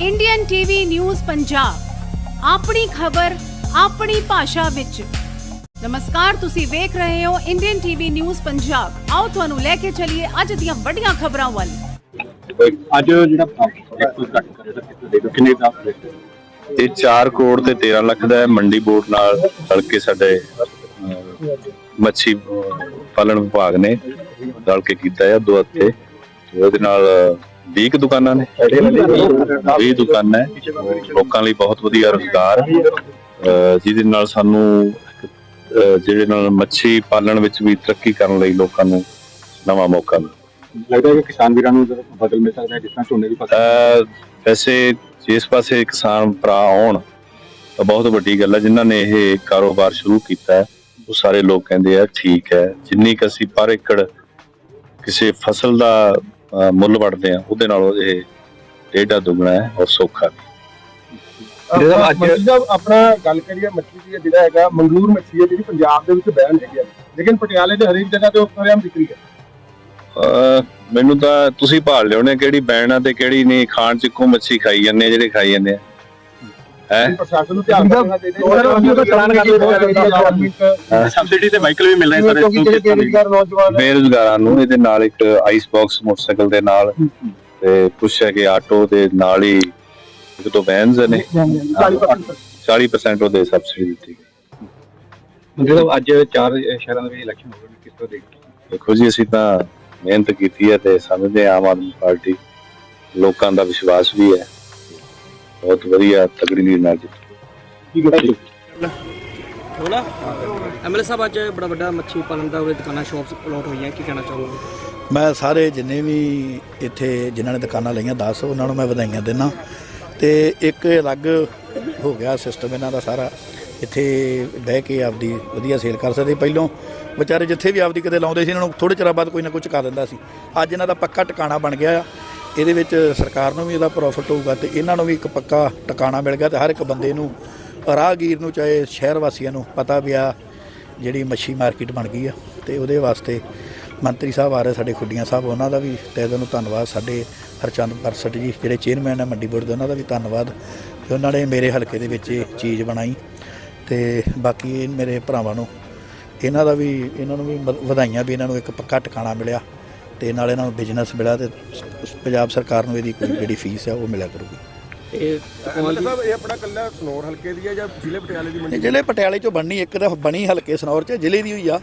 Indian TV news Punjab ਆਪਣੀ ਖਬਰ ਆਪਣੀ ਭਾਸ਼ਾ ਵਿੱਚ। ਨਮਸਕਾਰ ਤੁਸੀਂ ਵੇਖ ਰਹੇ ਹੋ ਇੰਡੀਅਨ ਟੀਵੀ ਨਿਊਜ਼ ਪੰਜਾਬ ਆਓ ਤੁਹਾਨੂੰ ਲੈ ਕੇ ਚੱਲੀਏ ਅੱਜ ਦੀਆਂ ਵੱਡੀਆਂ ਖਬਰਾਂ ਵੱਲ। ਅੱਜ ਜਿਹੜਾ ਕਿੰਨੇ ਦੇ? ਕਿੰਨੇ ਦਾ ਇਹ 4 ਕਰੋੜ ਤੇ 13 ਲੱਖ ਦਾ ਹੈ। ਮੰਡੀ ਬੋਰਡ ਨਾਲ ਰਲ ਕੇ ਸਾਡੇ ਮੱਛੀ ਪਾਲਣ ਵਿਭਾਗ ਨੇ ਰਲ ਕੇ ਕੀਤਾ ਹੈ ਦੋ ਤੇ ਉਹਦੇ ਨਾਲ 20 ਕੁ ਦੁਕਾਨਾਂ ਨੇ। 20 ਦੁਕਾਨਾਂ ਹੈ ਲੋਕਾਂ ਲਈ ਬਹੁਤ ਵਧੀਆ ਰੁਜ਼ਗਾਰ। ਜਿਹਦੇ ਨਾਲ ਸਾਨੂੰ ਜਿਹੜੇ ਨਾਲ ਮੱਛੀ ਪਾਲਣ ਵਿੱਚ ਵੀ ਤਰੱਕੀ ਕਰਨ ਲਈ ਲੋਕਾਂ ਨੂੰ ਨਵਾਂ ਮੌਕਾ ਲੱਗਦਾ ਹੈ ਕਿ ਕਿਸਾਨ ਵੀਰਾਂ ਨੂੰ ਬਦਲ ਮਿਲ ਸਕਦਾ ਹੈ ਜਿਸ ਤਰ੍ਹਾਂ ਝੋਨੇ ਦੀ ਫਸਲ ਵੈਸੇ ਜਿਸ ਪਾਸੇ ਕਿਸਾਨ ਭਰਾ ਆਉਣ ਤਾਂ ਬਹੁਤ ਵੱਡੀ ਗੱਲ ਹੈ। ਜਿਨ੍ਹਾਂ ਨੇ ਇਹ ਕਾਰੋਬਾਰ ਸ਼ੁਰੂ ਕੀਤਾ ਹੈ ਉਹ ਸਾਰੇ ਲੋਕ ਕਹਿੰਦੇ ਆ ਠੀਕ ਹੈ। ਜਿੰਨੀ ਕੁ ਅਸੀਂ ਪਰ ਏਕੜ ਕਿਸੇ ਫਸਲ ਦਾ ਮੁੱਲ ਵੜਦੇ ਆ ਉਹਦੇ ਨਾਲੋਂ ਇਹ ਡੇਢਾ ਦੁੱਗਣਾ ਹੈ ਔਰ ਸੌਖਾ ਵੀ। ਜਿਹੜਾ ਅੱਜ- ਆਪਣਾ ਗੱਲ ਕਰੀਏ ਮੱਛੀ ਦੀ ਜਿਹੜਾ ਹੈਗਾ ਮੰਗੂਰ ਮੱਛੀ ਹੈ ਜਿਹੜੀ ਪੰਜਾਬ ਦੇ ਵਿੱਚ ਬੈਨ ਹੈਗੀ ਹੈ। ਲੇਕਿਨ ਪਟਿਆਲੇ ਦੇ ਹਰੇਕ ਜਗ੍ਹਾ ਤੇ ਉੱਪਰ ਆਮ ਵਿਕਰੀ ਹੈ। ਮੈਨੂੰ ਤਾਂ ਤੁਸੀਂ ਭਾਲ ਲਿਓ ਨੇ ਕਿਹੜੀ ਬੈਣ ਆ ਤੇ ਕਿਹੜੀ ਨਹੀਂ ਖਾਣ ਚ ਮੱਛੀ ਖਾਈ ਜਾਂਦੇ ਆ ਜਿਹੜੇ ਖਾਈ ਜਾਂਦੇ ਆ। ਹੈ। ਪ੍ਰਸ਼ਾਸਨ ਨੂੰ ਧਿਆਨ ਰੱਖਣਾ ਚਾਹੀਦਾ। ਸਬਸਿਡੀ ਤੇ ਵਾਹੀਕਲ ਵੀ ਮਿਲ ਰਹੇ ਸਾਰੇ ਕਿਉਂਕਿ ਜਿਹੜੇ ਬੇਰੁਜ਼ਗਾਰ ਨੂੰ ਇਹਦੇ ਨਾਲ ਇੱਕ ਆਈਸ ਬਾਕਸ ਮੋਟਰਸਾਈਕਲ ਦੇ ਨਾਲ ਤੇ ਕੁਛ ਹੈਗੇ ਆਟੋ ਦੇ ਨਾਲ ਹੀ ਇੱਕ ਦੋ ਵੈਨਸ ਨੇ। 40% ਉਹਦੇ ਸਬਸਿਡੀ ਦਿੱਤੀ ਗਈ। ਜਿਹੜਾ ਅੱਜ ਚਾਰ ਸ਼ਹਿਰਾਂ ਦੇ ਵਿੱਚ ਇਲੈਕਸ਼ਨ ਹੋ ਰਹੇ ਨੇ ਕਿਸ ਤਰ੍ਹਾਂ ਦੇਖਦੇ? ਦੇਖੋ ਜੀ ਅਸੀਂ ਤਾਂ ਮਿਹਨਤ ਕੀਤੀ ਹੈ ਤੇ ਸਮਝਦੇ ਆਮ ਆਦਮੀ ਪਾਰਟੀ। ਲੋਕਾਂ ਦਾ ਵਿਸ਼ਵਾਸ ਵੀ ਹੈ। ਬਹੁਤ ਵਧੀਆ ਤਗੜੀ ਲੀਡ ਨਾਲ ਜਿੱਤੀ। ਹੋਣਾ ਐਮਐਲਏ ਸਾਹਿਬ ਅੱਜ ਬੜਾ ਵੱਡਾ ਮੱਛੀ ਪਾਲਣ ਦਾ ਉਹਦੇ ਦੁਕਾਨਾਂ ਸ਼ਾਪਸ ਪਲਾਟ ਹੋਈਆਂ ਕੀ ਕਹਿਣਾ ਚਾਹੋਗੇ? ਮੈਂ ਸਾਰੇ ਜਿੰਨੇ ਵੀ ਇੱਥੇ ਜਿਨ੍ਹਾਂ ਨੇ ਦੁਕਾਨਾਂ ਲਈਆਂ 10 ਉਹਨਾਂ ਨੂੰ ਮੈਂ ਵਧਾਈਆਂ ਦਿੰਦਾ ਤੇ ਇੱਕ ਅਲੱਗ ਹੋ ਗਿਆ ਸਿਸਟਮ ਇਹਨਾਂ ਦਾ ਸਾਰਾ। ਇੱਥੇ ਬਹਿ ਕੇ ਆਪਦੀ ਵਧੀਆ ਸੇਲ ਕਰ ਸਕਦੇ। ਪਹਿਲੋਂ ਵਿਚਾਰੇ ਜਿੱਥੇ ਵੀ ਆਪਦੀ ਕਿਤੇ ਲਾਉਂਦੇ ਸੀ ਇਹਨਾਂ ਨੂੰ ਥੋੜੇ ਚਿਰ ਬਾਅਦ ਕੋਈ ਨਾ ਕੁਝ ਕਰ ਦਿੰਦਾ ਸੀ। ਅੱਜ ਇਹਨਾਂ ਦਾ ਪੱਕਾ ਟਿਕਾਣਾ ਬਣ ਗਿਆ ਆ। ਇਹਦੇ ਵਿੱਚ ਸਰਕਾਰ ਨੂੰ ਵੀ ਇਹਦਾ ਪ੍ਰੋਫਿਟ ਹੋਊਗਾ ਤੇ ਇਹਨਾਂ ਨੂੰ ਵੀ ਇੱਕ ਪੱਕਾ ਟਿਕਾਣਾ ਮਿਲ ਗਿਆ ਤੇ ਹਰ ਇੱਕ ਬੰਦੇ ਨੂੰ, ਰਾਹਗੀਰ ਨੂੰ ਚਾਹੇ ਸ਼ਹਿਰ ਵਾਸੀਆਂ ਨੂੰ ਪਤਾ ਵੀ ਆ ਜਿਹੜੀ ਮੱਛੀ ਮਾਰਕੀਟ ਬਣ ਗਈ ਆ ਤੇ ਉਹਦੇ ਵਾਸਤੇ ਮੰਤਰੀ ਸਾਹਿਬ ਆ ਰਹੇ ਸਾਡੇ ਖੁੱਡੀਆਂ ਸਾਹਿਬ, ਉਹਨਾਂ ਦਾ ਵੀ ਤਹਿ ਦਿਲੋਂ ਧੰਨਵਾਦ। ਸਾਡੇ ਹਰਚੰਦ ਪਰਸਟ ਜੀ, ਜਿਹੜੇ ਚੇਅਰਮੈਨ ਹੈ ਮੰਡੀ ਬੋਰਡ ਦੇ, ਉਹਨਾਂ ਦਾ ਵੀ ਧੰਨਵਾਦ ਕਿ ਉਹਨਾਂ ਨੇ ਮੇਰੇ ਹਲਕੇ ਦੇ ਵਿੱਚ ਇਹ ਚੀਜ਼ ਬਣਾਈ ਤੇ ਬਾਕੀ ਇਹ ਮੇਰੇ ਭਰਾਵਾਂ ਨੂੰ, ਇਹਨਾਂ ਦਾ ਵੀ, ਇਹਨਾਂ ਨੂੰ ਵੀ ਵਧਾਈਆਂ ਵੀ ਇਹਨਾਂ ਨੂੰ ਇੱਕ ਪੱਕਾ ਟਿਕਾਣਾ ਮਿਲਿਆ। ਤੇ ਨਾਲ ਇਹਨਾਂ ਨੂੰ ਬਿਜ਼ਨਸ ਮਿਲਿਆ ਤੇ ਪੰਜਾਬ ਸਰਕਾਰ ਨੂੰ ਇਹਦੀ ਕੋਈ ਜਿਹੜੀ ਫੀਸ ਹੈ ਉਹ ਮਿਲਿਆ ਕਰੂਗੀ। ਇਹ ਦੁਕਾਨ ਦੀ ਸਾਹਿਬ ਇਹ ਆਪਣਾ ਕੱਲਾ ਸਨੌਰ ਹਲਕੇ ਦੀ ਹੈ ਜਾਂ ਜ਼ਿਲ੍ਹੇ ਪਟਿਆਲੇ ਦੀ ਇਹ ਜ਼ਿਲ੍ਹੇ ਪਟਿਆਲੇ ਚੋਂ ਬਣਨੀ ਇੱਕ ਤਾਂ ਬਣੀ ਹਲਕੇ ਸਨੌਰ ਚ ਜ਼ਿਲ੍ਹੇ ਦੀ ਹੋਈ ਆ।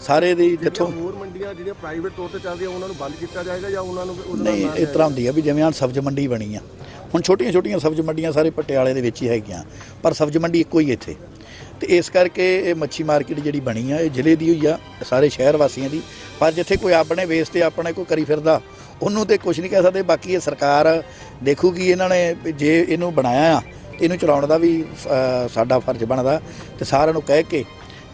ਸਾਰੇ ਦੀ ਜਿੱਥੋਂ ਹੋਰ ਮੰਡੀਆਂ ਜਿਹੜੀਆਂ ਪ੍ਰਾਈਵੇਟ ਤੌਰ ਤੇ ਚੱਲਦੀਆਂ ਉਹਨਾਂ ਨੂੰ ਬੰਦ ਕੀਤਾ ਜਾਏਗਾ ਜਾਂ ਉਹਨਾਂ ਨੂੰ ਨਹੀਂ ਇਸ ਤਰ੍ਹਾਂ ਹੁੰਦੀ ਆ ਵੀ ਜਿਵੇਂ ਹੁਣ ਸਬਜ਼ ਮੰਡੀ ਬਣੀ ਆ। ਹੁਣ ਛੋਟੀਆਂ ਛੋਟੀਆਂ ਸਬਜ਼ ਮੰਡੀਆਂ ਸਾਰੇ ਪਟਿਆਲੇ ਦੇ ਵਿੱਚ ਹੀ ਹੈਗੀਆਂ। ਪਰ ਸਬਜ਼ ਮੰਡੀ ਇੱਕੋ ਹੀ ਇੱਥੇ। ਤੇ ਇਸ ਕਰਕੇ ਇਹ ਮੱਛੀ ਮਾਰਕੀਟ ਜਿਹੜੀ ਬਣੀ ਆ, ਇਹ ਜ਼ਿਲ੍ਹੇ ਦੀ ਹੋਈ ਆ, ਸਾਰੇ ਸ਼ਹਿਰ ਵਾਸੀਆਂ ਦੀ। ਪਰ ਜਿੱਥੇ ਕੋਈ ਆਪਣੇ ਬੇਸ ਤੇ ਆਪਣੇ ਕੋਈ ਕਰੀ ਫਿਰਦਾ, ਉਹਨੂੰ ਤੇ ਕੁਝ ਨਹੀਂ ਕਹਿ ਸਕਦੇ। ਬਾਕੀ ਇਹ ਸਰਕਾਰ ਦੇਖੂਗੀ ਇਹਨਾਂ ਨੇ ਜੇ ਇਹਨੂੰ ਬਣਾਇਆ ਆ, ਤੇ ਇਹਨੂੰ ਚਲਾਉਣ ਦਾ ਵੀ ਸਾਡਾ ਫਰਜ਼ ਬਣਦਾ। ਤੇ ਸਾਰਿਆਂ ਨੂੰ ਕਹਿ ਕੇ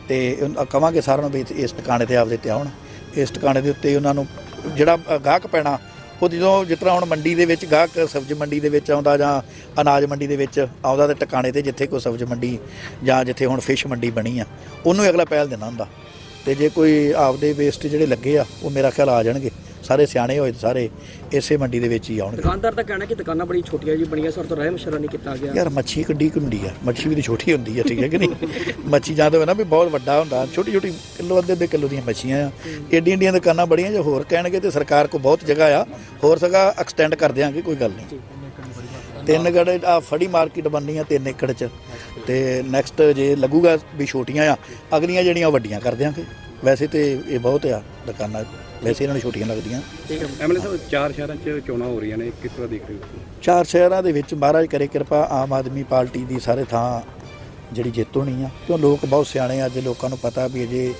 ਤੇ ਉਨ- ਕਵਾਂਗੇ ਸਾਰਿਆਂ ਨੂੰ ਵੀ ਇਸ- ਟਿਕਾਣੇ ਤੇ ਆਪਦੇ ਤੇ ਆਉਣ। ਇਸ ਟਿਕਾਣੇ ਦੇ ਉੱਤੇ ਉਹਨਾਂ ਨੂੰ ਜਿਹੜਾ ਗਾਹਕ ਪੈਣਾ ਉਹ ਜਦੋਂ ਜਿਸ ਤਰ੍ਹਾਂ ਹੁਣ ਮੰਡੀ ਦੇ ਵਿੱਚ ਗਾਹਕ ਸਬਜ਼ੀ ਮੰਡੀ ਦੇ ਵਿੱਚ ਆਉਂਦਾ ਜਾਂ ਅਨਾਜ ਮੰਡੀ ਦੇ ਵਿੱਚ ਆਉਂਦਾ ਤੇ ਟਿਕਾਣੇ ਤੇ ਜਿੱਥੇ ਕੋਈ ਸਬਜ਼ੀ ਮੰਡੀ ਜਾਂ ਜਿੱਥੇ ਹੁਣ ਫਿਸ਼ ਮੰਡੀ ਬਣੀ ਆ, ਉਹਨੂੰ ਅਗਲਾ ਪਹਿਲ ਦੇਣਾ ਹੁੰਦਾ। ਤੇ ਜੇ ਕੋਈ ਆਪਦੇ ਵੇਸਟ ਜਿਹੜੇ ਲੱਗੇ ਆ, ਉਹ ਮੇਰਾ ਖਿਆਲ ਆ ਜਾਣਗੇ। ਸਾਰੇ ਸਿਆਣੇ ਹੋਏ ਸਾਰੇ ਇਸੇ ਮੰਡੀ ਦੇ ਵਿੱਚ ਹੀ ਆਉਣਗੇ। ਦੁਕਾਨਦਾਰ ਦਾ ਕਹਿਣਾ ਕਿ ਦੁਕਾਨਾਂ ਬੜੀ ਛੋਟੀਆਂ ਜੀ ਬਣੀਆਂ ਸਰ ਤੋਂ ਰਹਿਮ ਸ਼ਰਾ ਨਹੀਂ ਕੀਤਾ ਗਿਆ। ਯਾਰ ਮੱਛੀ ਕਿੱਡੀ ਹੁੰਦੀ ਆ ਮੱਛੀ ਵੀ ਤਾਂ ਛੋਟੀ ਹੁੰਦੀ ਆ ਠੀਕ ਹੈ ਕਿ ਨਹੀਂ? ਮੱਛੀ ਜਾਂ ਤਾਂ ਨਾ ਵੀ ਬਹੁਤ ਵੱਡਾ ਹੁੰਦਾ ਛੋਟੀ ਛੋਟੀ ਕਿਲੋ ਅੱਧੇ ਅੱਧੇ ਕਿਲੋ ਦੀਆਂ ਮੱਛੀਆਂ ਆ। ਏਡੀਆਂ ਏਡੀਆਂ ਦੁਕਾਨਾਂ ਬੜੀਆਂ ਜੇ ਹੋਰ ਕਹਿਣਗੇ ਤੇ ਸਰਕਾਰ ਕੋ ਬਹੁਤ ਜਗ੍ਹਾ ਆ ਹੋਰ ਸਗਾ ਐਕਸਟੈਂਡ ਕਰ ਦਿਆਂਗੇ ਕੋਈ ਗੱਲ ਨਹੀਂ। ਤਿੰਨ ਗੜ ਆ ਫੜੀ ਮਾਰਕੀਟ ਬਣਨੀ ਆ ਤਿੰਨ ਏਕੜ ਚ। ਤੇ ਨੈਕਸਟ ਜੇ ਲੱਗੂਗਾ ਵੀ ਛੋਟੀਆਂ ਆ ਅਗਲੀਆਂ ਜਿਹੜੀਆਂ ਵੱਡੀਆਂ ਕਰ ਦਿਆਂਗੇ। ਵੈਸੇ ਤੇ ਇਹ ਬਹੁਤ ਆ ਦੁਕਾਨਾਂ। ਵੈਸੇ ਇਹਨਾਂ ਨੂੰ ਛੋਟੀਆਂ ਲੱਗਦੀਆਂ। ਐਮਐਲਏ ਸਾਹਿਬ ਚਾਰ ਸ਼ਹਿਰਾਂ 'ਚ ਚੋਣਾਂ ਹੋ ਰਹੀਆਂ ਨੇ ਕਿਸ ਤਰ੍ਹਾਂ ਦੇਖ ਰਹੇ ਹੋ ਤੁਸੀਂ? ਚਾਰ ਸ਼ਹਿਰਾਂ ਦੇ ਵਿੱਚ ਮਹਾਰਾਜ ਕਰੇ ਕਿਰਪਾ ਆਮ ਆਦਮੀ ਪਾਰਟੀ ਦੀ ਸਾਰੇ ਥਾਂ ਜਿਹੜੀ ਜਿੱਤ ਹੋਣੀ ਆ। ਕਿਉਂ ਲੋਕ ਬਹੁਤ ਸਿਆਣੇ ਆ ਅੱਜ ਲੋਕਾਂ ਨੂੰ ਪਤਾ ਵੀ ਅਜੇ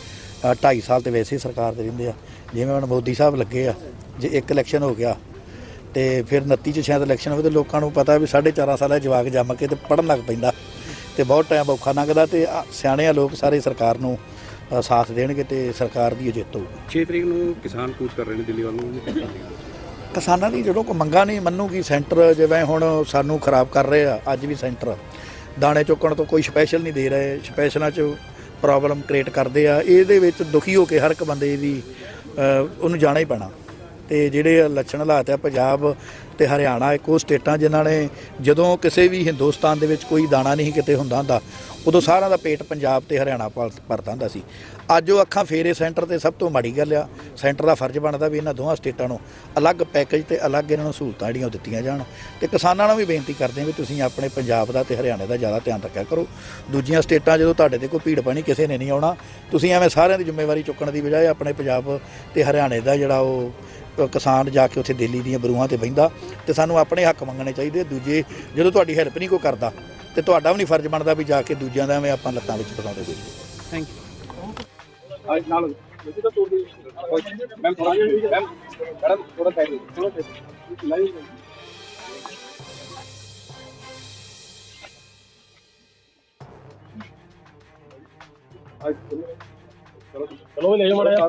2.5 ਸਾਲ ਤੇ ਵੈਸੇ ਹੀ ਸਰਕਾਰ ਦੇ ਰਹਿੰਦੇ ਆ। ਜਿਵੇਂ ਹੁਣ ਮੋਦੀ ਸਾਹਿਬ ਲੱਗੇ ਆ ਜੇ ਇੱਕ ਇਲੈਕਸ਼ਨ ਹੋ ਗਿਆ ਤੇ ਫਿਰ 29 ਚ ਸ਼ਾਇਦ ਇਲੈਕਸ਼ਨ ਹੋਵੇ ਤੇ ਲੋਕਾਂ ਨੂੰ ਪਤਾ ਵੀ 4.5 ਸਾਲਾਂ 'ਚ ਜਵਾਕ ਜੰਮ ਕੇ ਤੇ ਪੜਨ ਲੱਗ ਪੈਂਦਾ। ਤੇ ਬਹੁਤ ਟਾਈਮ ਔਖਾ ਲੰਘਦਾ ਤੇ ਸਿਆਣੇ ਆ ਲੋਕ ਸਾਰੇ ਸਰਕਾਰ ਨੂੰ ਸਾਥ ਦੇਣਗੇ ਤੇ ਸਰਕਾਰ ਦੀ ਜਿੱਤ ਹੋਊਗੀ 6 ਤਰੀਕ ਨੂੰ ਕਿਸਾਨ ਕੂਚ ਕਰ ਰਹੇ ਨੇ ਦਿੱਲੀ ਵੱਲ ਨੂੰ? ਕਿਸਾਨਾਂ ਦੀ ਜਦੋਂ ਕੋ ਮੰਗਾ ਨਹੀਂ ਮੰਨੂਗੀ ਸੈਂਟਰ ਜਿਵੇਂ ਹੁਣ ਸਾਨੂੰ ਖਰਾਬ ਕਰ ਰਹੇ ਆ ਅੱਜ ਵੀ ਸੈਂਟਰ ਦਾਣੇ ਚੁੱਕਣ ਤੋਂ ਕੋਈ ਸਪੈਸ਼ਲ ਨਹੀਂ ਦੇ ਰਹੇ ਸਪੈਸ਼ਲਾਂ 'ਚ ਪ੍ਰੋਬਲਮ ਕ੍ਰੀਏਟ ਕਰਦੇ ਆ ਇਹਦੇ ਵਿੱਚ ਦੁਖੀ ਹੋ ਕੇ ਹਰ ਇੱਕ ਬੰਦੇ ਦੀ ਉਹਨੂੰ ਜਾਣਾ ਹੀ ਪੈਣਾ ਤੇ ਜਿਹੜੇ ਲੱਛਣ ਹਾਲਾਤ ਆ ਪੰਜਾਬ ਤੇ ਹਰਿਆਣਾ ਇੱਕ ਉਹ ਸਟੇਟਾਂ ਜਿਨ੍ਹਾਂ ਨੇ ਜਦੋਂ ਕਿਸੇ ਵੀ ਹਿੰਦੁਸਤਾਨ ਦੇ ਵਿੱਚ ਕੋਈ ਦਾਣਾ ਨਹੀਂ ਕਿਤੇ ਹੁੰਦਾ ਹੁੰਦਾ, ਉਦੋਂ ਸਾਰਿਆਂ ਦਾ ਪੇਟ ਪੰਜਾਬ ਤੇ ਹਰਿਆਣਾ ਭਰ- ਭਰਦਾ ਹੁੰਦਾ ਸੀ। ਅੱਜ ਉਹ ਅੱਖਾਂ ਫੇਰੇ ਸੈਂਟਰ ਤੇ ਸਭ ਤੋਂ ਮਾੜੀ ਗੱਲ ਆ, ਸੈਂਟਰ ਦਾ ਫਰਜ਼ ਬਣਦਾ ਵੀ ਇਹਨਾਂ ਦੋਹਾਂ ਸਟੇਟਾਂ ਨੂੰ ਅਲੱਗ ਪੈਕੇਜ ਤੇ ਅਲੱਗ ਇਹਨਾਂ ਨੂੰ ਸਹੂਲਤਾਂ ਜਿਹੜੀਆਂ ਉਹ ਦਿੱਤੀਆਂ ਜਾਣ। ਤੇ ਕਿਸਾਨਾਂ ਨੂੰ ਵੀ ਬੇਨਤੀ ਕਰਦੇ ਹਾਂ ਵੀ ਤੁਸੀਂ ਆਪਣੇ ਪੰਜਾਬ ਦਾ ਤੇ ਹਰਿਆਣੇ ਦਾ ਜ਼ਿਆਦਾ ਧਿਆਨ ਰੱਖਿਆ ਕਰੋ। ਦੂਜੀਆਂ ਸਟੇਟਾਂ ਜਦੋਂ ਤੁਹਾਡੇ ਤੇ ਕੋਈ ਭੀੜ ਪਾਣੀ ਕਿਸੇ ਨੇ ਨਹੀਂ ਆਉਣਾ, ਤੁਸੀਂ ਐਵੇਂ ਸਾਰਿਆਂ ਦੀ ਜ਼ਿੰਮੇਵਾਰੀ ਚੁੱਕਣ ਦੀ ਬਜਾਏ ਆਪਣੇ ਪੰਜਾਬ ਤੇ ਹਰਿਆਣੇ ਦਾ ਜਿਹੜਾ ਉਹ ਕਿਸਾਨ ਜਾ ਕੇ ਉੱਥੇ ਦਿੱਲੀ ਦੀਆਂ ਬਰੂਹਾਂ ਤੇ ਬਹਿੰਦਾ ਤੇ ਸਾਨੂੰ ਆਪਣੇ ਹੱਕ ਮੰਗਣੇ ਚਾਹੀਦੇ ਦੂਜੇ ਜਦੋਂ ਤੁਹਾਡੀ ਹੈਲਪ ਨਹੀਂ ਕੋਈ ਕਰਦਾ ਤੇ ਤੁਹਾਡਾ ਵੀ ਨਹੀਂ ਫਰਜ਼ ਬਣਦਾ ਵੀ ਜਾ ਕੇ ਦੂਜਿਆਂ ਦਾ ਐਵੇਂ ਆਪਾਂ ਲੱਤਾਂ ਵਿੱਚ ਫਸਾਉਂਦੇ ਕੋਈ ਥੈਂਕ ਯੂ ਅੱਜ ਨਾਲ ਮੈਮ ਥੋੜਾ ਮੈਮ ਮੈਡਮ ਥੋੜਾ ਸਾਈਡ ਥੋੜਾ ਸਾਈਡ ਚਲੋ। ਲੈ ਜਾ ਮੜਾ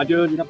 ਅੱਜ ਜਿਹੜਾ